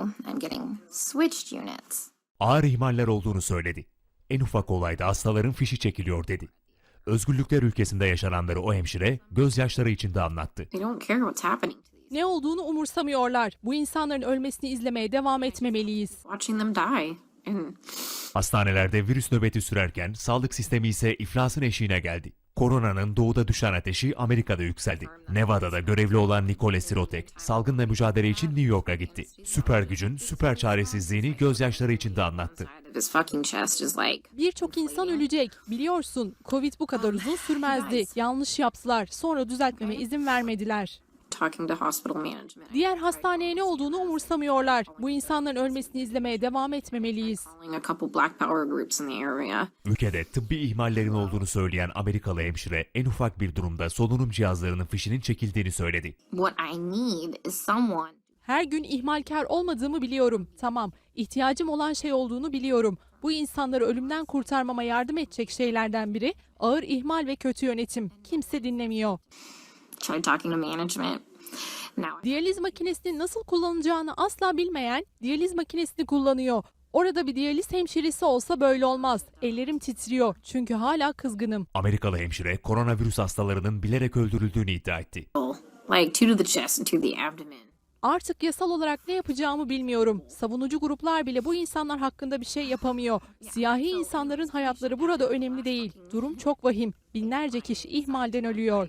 now I'm getting switched units. Ağır ihmaller olduğunu söyledi. En ufak olayda hastaların fişi çekiliyor dedi. Özgürlükler ülkesinde yaşananları o hemşire gözyaşları içinde anlattı. They don't care what's happening. Ne olduğunu umursamıyorlar. Bu insanların ölmesini izlemeye devam etmemeliyiz. Watching them die. And Hastanelerde virüs nöbeti sürerken sağlık sistemi ise iflasın eşiğine geldi. Koronanın doğuda düşen ateşi Amerika'da yükseldi. Nevada'da görevli olan Nicole Sirotek, salgınla mücadele için New York'a gitti. Süper gücün süper çaresizliğini gözyaşları içinde anlattı. Birçok insan ölecek. Biliyorsun Covid bu kadar uzun sürmezdi. Yanlış yaptılar. Sonra düzeltmeme izin vermediler. Talking to hospital management. Diğer hastaneye ne olduğunu umursamıyorlar. Bu insanların ölmesini izlemeye devam etmemeliyiz. Calling a couple black power groups in the area. Ülkede tıbbi ihmallerin olduğunu söyleyen Amerikalı hemşire en ufak bir durumda solunum cihazlarının fişinin çekildiğini söyledi. What I need is someone Her gün ihmalkar olmadığımı biliyorum. Tamam, ihtiyacım olan şey olduğunu biliyorum. Bu insanları ölümden kurtarmama yardım edecek şeylerden biri ağır ihmal ve kötü yönetim. Kimse dinlemiyor. tried talking to management. Diyaliz makinesini nasıl kullanacağını asla bilmeyen diyaliz makinesini kullanıyor. Orada bir diyaliz hemşiresi olsa böyle olmaz. Ellerim titriyor çünkü hala kızgınım. Amerikalı hemşire koronavirüs hastalarının bilerek öldürüldüğünü iddia etti. like two to the chest and two to the abdomen. Artık yasal olarak ne yapacağımı bilmiyorum. Savunucu gruplar bile bu insanlar hakkında bir şey yapamıyor. Siyahi insanların hayatları burada önemli değil. Durum çok vahim. Binlerce kişi ihmalden ölüyor.